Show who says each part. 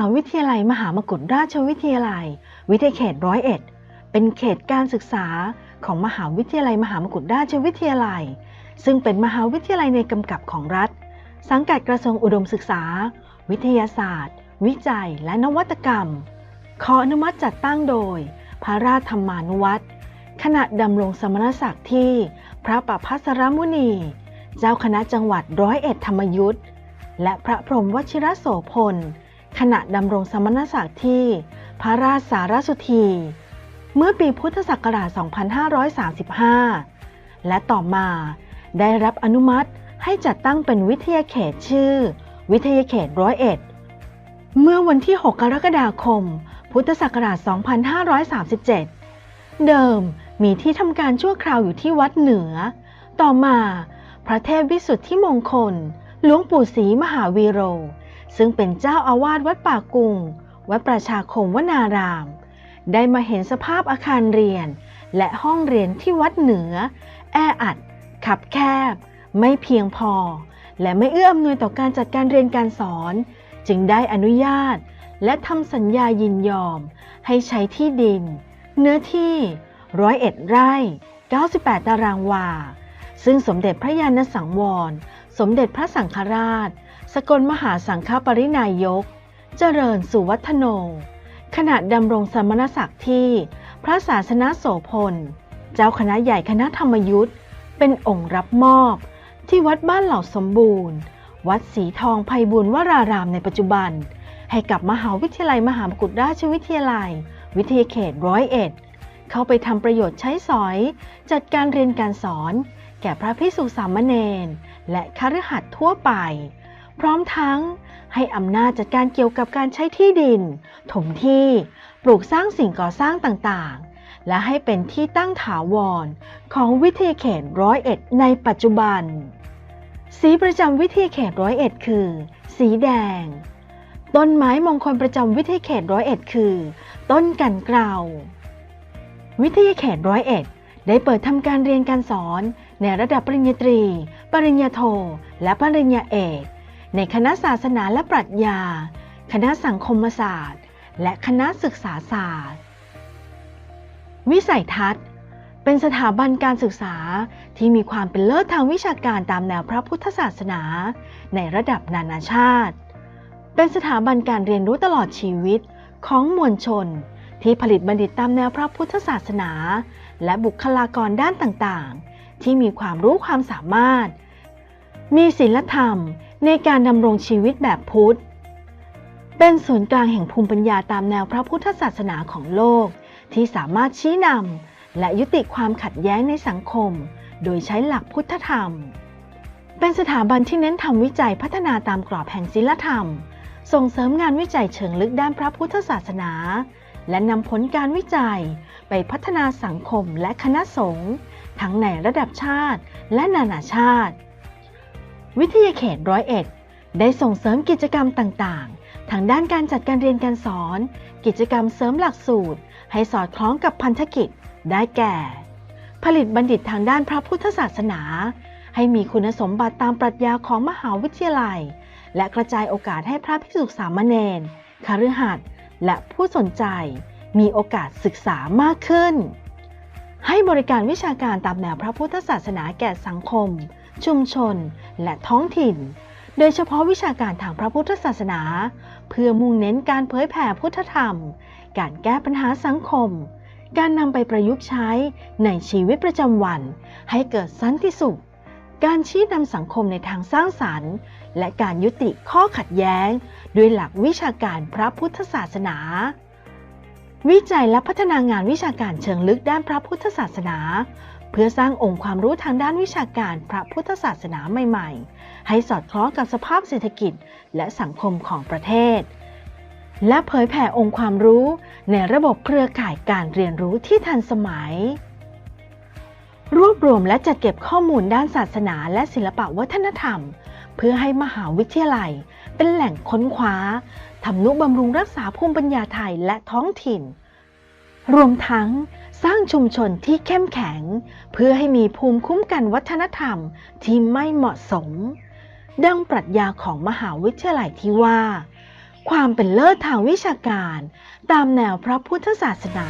Speaker 1: หาวิทยาลัยมหามกุฏราชวิทยาลัย วิทยาเขตร้อยเอ็ดเป็นเขตการศึกษาของมหาวิทยาลัยมหามกุฏราชวิทยาลัย ซึ่งเป็นมหาวิทยาลัยในกำกับของรัฐ สังกัดกระทรวงอุดมศึกษา วิทยาศาสตร์ วิจัย และนวัตกรรม ขออนุมัติจัดตั้งโดย พระราชธรรมานุวัตรขณะดำรงสมณศักดิ์ที่พระประพัสรมุนี เจ้าคณะจังหวัดร้อยเอ็ดธรรมยุทธ์และพระพรหมวชิรโสพล ขณะดำรงสมณศักดิ์ที่ พระราชสารสุธี เมื่อปีพุทธศักราช 2535 และต่อมาได้รับอนุมัติให้จัดตั้งเป็นวิทยาเขตชื่อ วิทยาเขตร้อยเอ็ด เมื่อวันที่ 6 กรกฎาคม พุทธศักราช 2537 เดิมมีที่ทำการชั่วคราวอยู่ที่วัดเหนือ ต่อมา พระเทพวิสุทธิมงคล หลวงปู่ศรีมหาวีโร ซึ่งเป็นเจ้าอาวาสวัดป่ากุง วัดประชาคมวนาราม ได้มาเห็นสภาพอาคารเรียน และห้องเรียนที่วัดเหนือ แออัด ขับแคบ ไม่เพียงพอ และไม่เอื้ออำนวยต่อการจัดการเรียนการสอน จึงได้อนุญาต และทำสัญญายินยอม ให้ใช้ที่ดิน เนื้อที่ร้อยเอ็ดไร่ 98 ตารางวา ซึ่งสมเด็จพระยาณสังวร สมเด็จพระสังฆราช สกลมหาสังฆปรินายก เจริญสุวัฒโน ขณะดำรงสมณศักดิ์ที่พระศาสนาโสพล เจ้าคณะใหญ่คณะธรรมยุทธเป็นองค์รับมอบ ที่วัดบ้านเหล่าสมบูรณ์ วัดสีทองไพบุญวรารามในปัจจุบัน ให้กับมหาวิทยาลัยมหามกุฏราชวิทยาลัย วิทยาเขตร้อยเอ็ดเข้าไปทำประโยชน์ใช้สอย จัดการเรียนการสอน แก่พระพิสุสามเณรและคฤหัสถ์ทั่วไป พร้อมทั้งให้อำนาจจัดการเกี่ยวกับการใช้ที่ดิน ถมที่ ปลูกสร้างสิ่งก่อสร้างต่างๆ และให้เป็นที่ตั้งถาวรของวิทยาเขตร้อยเอ็ดในปัจจุบัน สีประจำวิทยาเขตร้อยเอ็ดคือ สีแดง ต้นไม้มงคลประจำวิทยาเขตร้อยเอ็ดคือ ต้นกันเกลาวิทยาเขตร้อยเอ็ดได้เปิดทำการเรียนการสอนในระดับปริญญาตรี ปริญญาโท และปริญญาเอก ในคณะศาสนาและปรัชญา คณะสังคมศาสตร์ และคณะศึกษาศาสตร์ วิสัยทัศน์ เป็นสถาบันการศึกษาที่มีความเป็นเลิศทางวิชาการตามแนวพระพุทธศาสนา ในระดับนานาชาติ เป็นสถาบันการเรียนรู้ตลอดชีวิตของมวลชน ที่ผลิตบัณฑิตตามแนวพระพุทธศาสนา และบุคลากรด้านต่างๆ ที่มีความรู้ความสามารถ มีศีลธรรมในการดำรงชีวิตแบบพุทธ เป็นศูนย์กลางแห่งภูมิปัญญาตามแนวพระพุทธศาสนาของโลก ที่สามารถชี้นำและยุติความขัดแย้งในสังคม โดยใช้หลักพุทธธรรม เป็นสถาบันที่เน้นทำวิจัยพัฒนาตามกรอบแห่งศีลธรรม ส่งเสริมงานวิจัยเชิงลึกด้านพระพุทธศาสนา และนำผลการวิจัย ไปพัฒนาสังคมและคณะสงฆ์ทั้งในระดับชาติและนานาชาติ วิทยาเขตร้อยเอ็ดได้ส่งเสริมกิจกรรมต่างๆ ทางด้านการจัดการเรียนการสอน กิจกรรมเสริมหลักสูตร ให้สอดคล้องกับพันธกิจ ได้แก่ ผลิตบัณฑิตทางด้านพระพุทธศาสนา ให้มีคุณสมบัติตามปรัชญาของมหาวิทยาลัย และกระจายโอกาสให้พระภิกษุสามเณรคฤหัสถ์และผู้สนใจ มีโอกาสศึกษามากขึ้น ให้บริการวิชาการตามแนวพระพุทธศาสนาแก่สังคม ชุมชน และท้องถิ่น โดยเฉพาะวิชาการทางพระพุทธศาสนา เพื่อมุ่งเน้นการเผยแผ่พุทธธรรม การแก้ปัญหาสังคม การนำไปประยุกต์ใช้ในชีวิตประจำวัน ให้เกิดสันติสุข การชี้นำสังคมในทางสร้างสรรค์ และการยุติข้อขัดแย้ง ด้วยหลักวิชาการพระพุทธศาสนาวิจัยและพัฒนางานวิชาการเชิงลึกด้านพระพุทธศาสนา เพื่อสร้างองค์ความรู้ทางด้านวิชาการพระพุทธศาสนาใหม่ ๆ ให้สอดคล้องกับสภาพเศรษฐกิจและสังคมของประเทศ และเผยแผ่องค์ความรู้ในระบบเครือข่ายการเรียนรู้ที่ทันสมัย รวบรวมและจัดเก็บข้อมูลด้านศาสนาและศิลปวัฒนธรรม เพื่อให้มหาวิทยาลัย เป็นแหล่งค้นคว้าทำนุบำรุงรักษาภูมิปัญญาไทยและท้องถิ่นรวมทั้ง สร้างชุมชนที่เข้มแข็ง เพื่อให้มีภูมิคุ้มกันวัฒนธรรมที่ไม่เหมาะสม ดังปรัชญาของมหาวิทยาลัยที่ว่า ความเป็นเลิศทางวิชาการ ตามแนวพระพุทธศาสนา